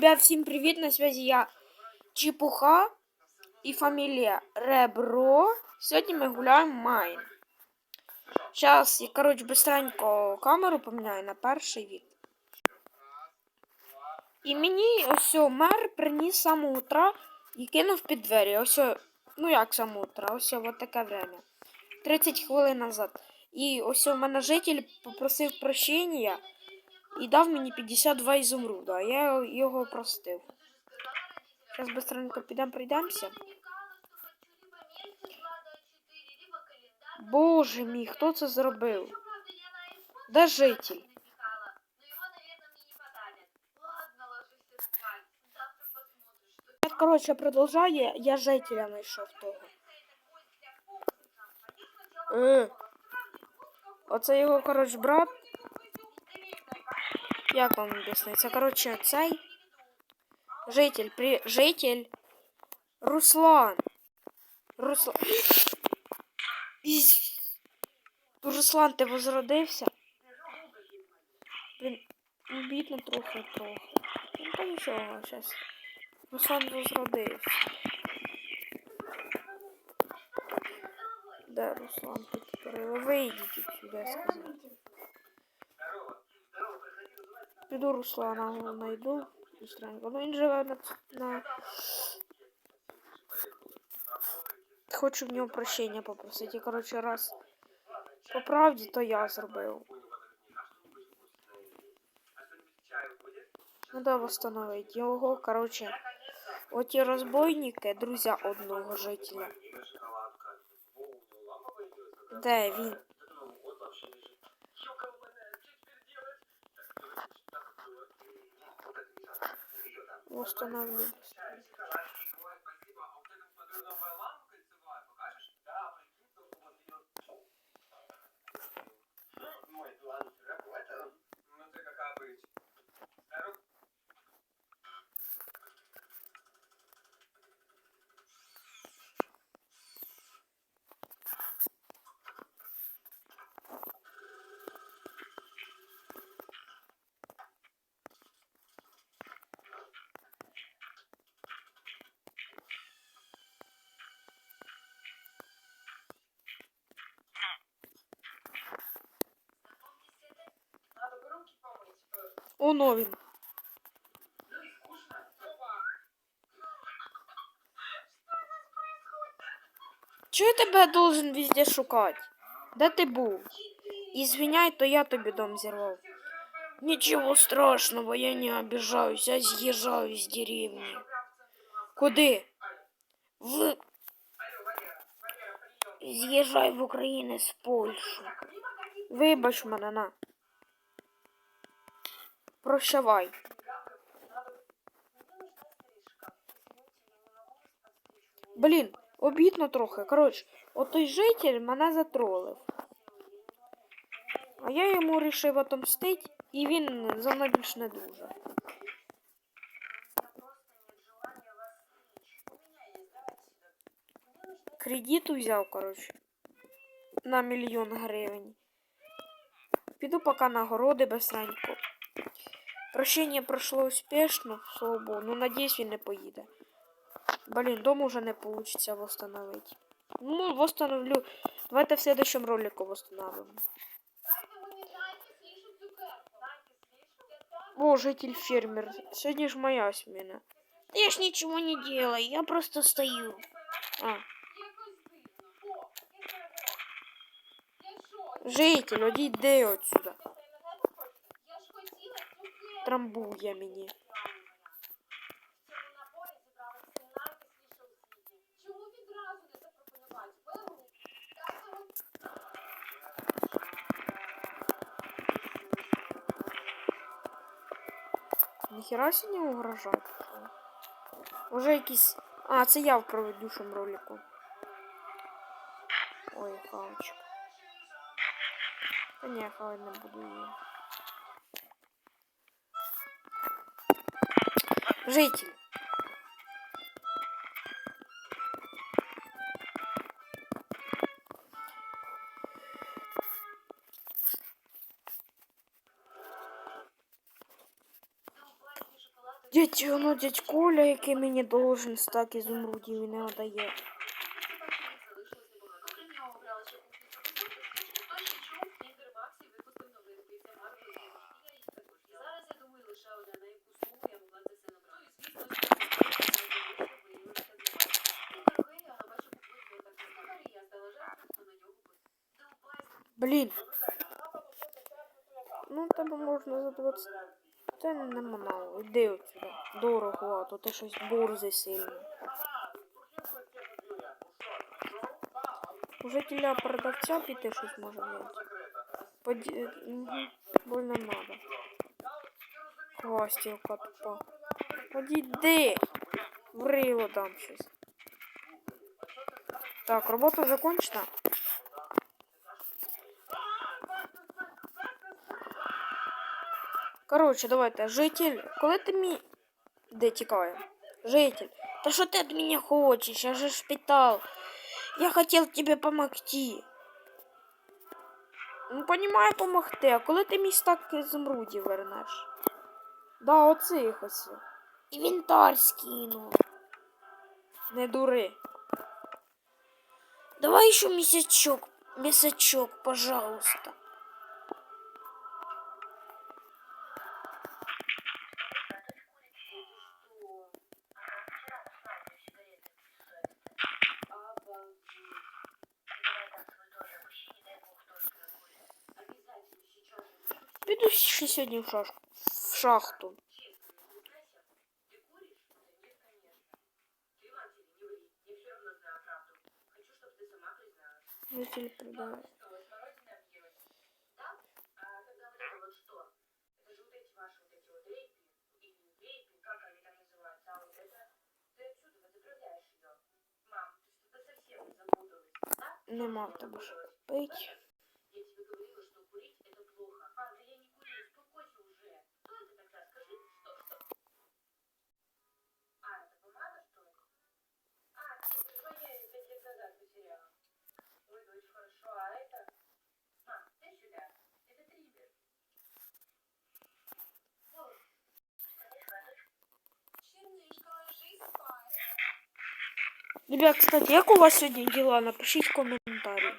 Ребят, всім привіт, на связи я Чепуха і фамілія Ребро. Сьогодні ми гуляємо в Майн. Зараз я, коротше, быстренько камеру поміняю на перший від. І мені ось мер приніс самого і кинув під двері. Ось, ну як з самого утра, ось от таке время. 30 хвилин назад. І ось у мене житель попросив прощення і дав мені 52 ізумруда, а я його простив. Зараз быстренько підемо пройдемося. Боже мій, хто це зробив? Де житель? Я, коротше, продовжаю, я жителя знайшов того. Е. Оце його, коротше, брат. Як вам об'яснити? Це, коротше, цей житель, при... житель Руслан. Руслан. Руслан, ти возродився? Блін, бідно трохи трохи. Ну та нічого, зараз. Руслан возродився. Де Руслан тут отсюда, я сказав. Піду Руслана знайду. Быстренько. Ну він живе на, на... Хочу в нього прощення попросити. І, раз по правді, то я зробив. Надо восстановити його, коротше. Оті розбойники, друзі одного жителя. Де він? Восстановлю. Оно він. Чого я тебе должен везде шукати? Де ти був? І звиняй, то я тобі дом зірвав. Нічого страшного, я не обижаюсь, я з'їжджаю з деревні. Куди? В... З'їжджай в Україну з Польщі. Вибач мене, на. Прощавай. Блін, обідно трохи. Коротше, отой житель мене затролив. А я йому вирішив отомстити, і він за мною більш не дуже. Кредит взяв, коротше, на мільйон гривень. Піду поки на городи быстренько. Прощення пройшло успішно, слава Богу. Ну, надіюсь, він не поїде. Блін, дом уже не получится восстановить. Ну, восстановлю. Давайте в следующем ролику восстановим. О, житель фермер. Сегодня ж моя смена. Да я ж ничего не делаю, я просто стою. А. Житель, одійди отсюда. Трамбує мені. Чому відразу не запропонувати? Беру. Ніхера сьогодні угрожати. Уже якісь. А, це я в предыдущем ролику. Ой, хавочка. Та ні, хавать не буду її. Житель. Дядь сидить ну, дядь Коля, який мені должен стак ізумрудів і не надає. Блін. Ну, тебе можна за 20. Та нема мало. Іди отсюди. Дорого, а то ти щось борзи сильно. Уже тіля продавця піти щось може взяти. Поді... Больно надо. Хвастівка тупа. Подійди. Врило там щось. Так, робота закончена. Короче, давайте, житель, коли ти мій... Де тікає? Житель, та що ти від мене хочеш? Я же шпитал. Я хотів тобі помогти. Ну, понімаю, помогти. А коли ти мій стак ізумрудів вернеш? Да, оцих ось. Інвентар скину. Не дури. Давай еще месячок. Месячок, пожалуйста. Сьогодні в шашку. В шахту. Житель продавать. Нема в тебе що купить. Ребят, кстати, як у вас сьогодні діла? Напишіть в коментарі.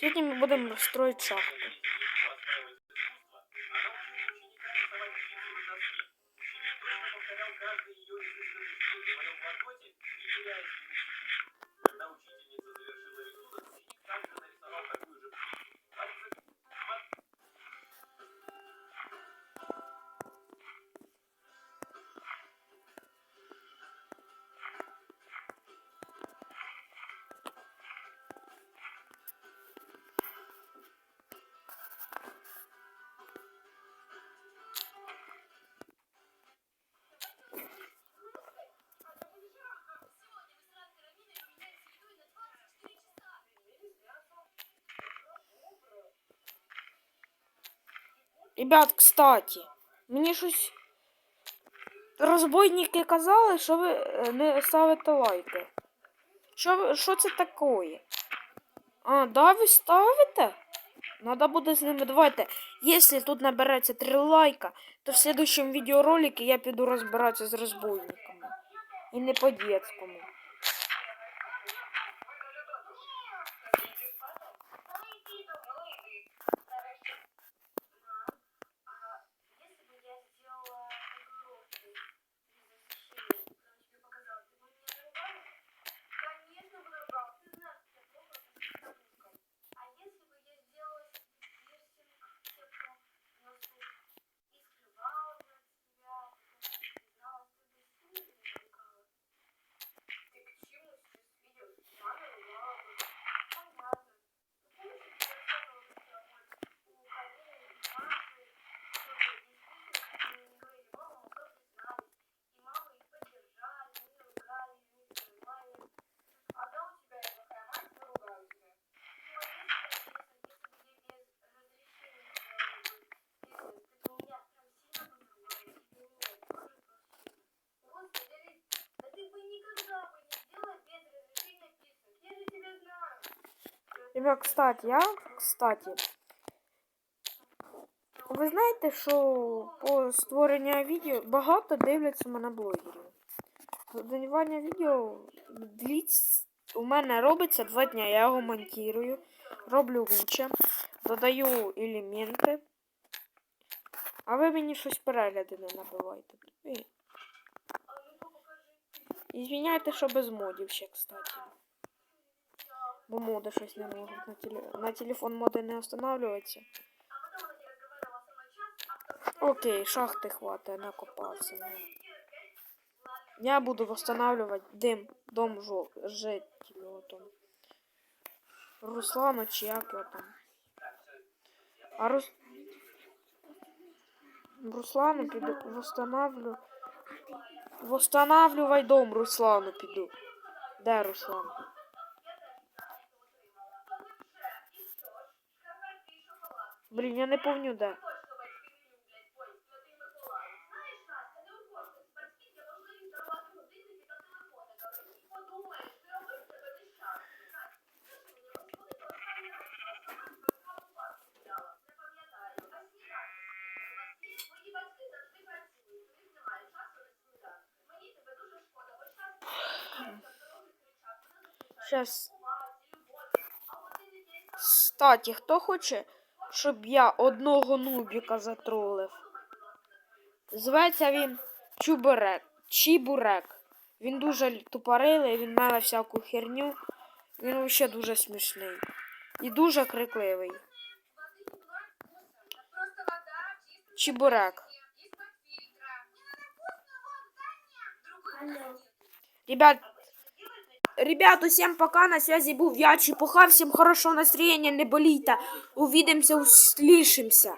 Сьогодні ми будемо строїти шахту. Ребят, кстати, мені щось розбойники казали, що ви е, не ставите лайки. Що, що це таке? А, да, ви ставите? Надо буде з ними. Давайте, якщо тут набереться 3 лайка, то в следующем відеоролике я піду розбиратися з розбойниками. І не по-детському. Ребят, кстати, я, кстати, ви знаєте, що по створенню відео багато дивляться мене блогерів. Додавання відео дліться. У мене робиться два дня. Я його монтую, роблю лучше, додаю елементи. А ви мені щось перегляди не набивайте. І... Ізвиняйте, що без модів ще, кстати. Бо моди щось не можуть на, теле... на телефон моди не встановлюються. Окей, шахти хватає, накопався. ну. Я буду восстанавливать дым, дом жо... жителю там. Руслану чи як його там. А Рус... Руслану піду восстанавлю. Восстанавливай дом, Руслану піду. Де Руслан? Блін, я не помню де. Щас. Кстати, хто хоче, щоб я одного нубіка затролив? Зветься він Чубурек. Чібурек. Він дуже тупорилий, він має всяку херню. Він взагалі дуже смішний. І дуже крикливий. Чебурек. Ребят, ребят, усім пока, на связи був я, Чепуха, всім хорошого настроєння, не болійте. Увидимся, услышимся.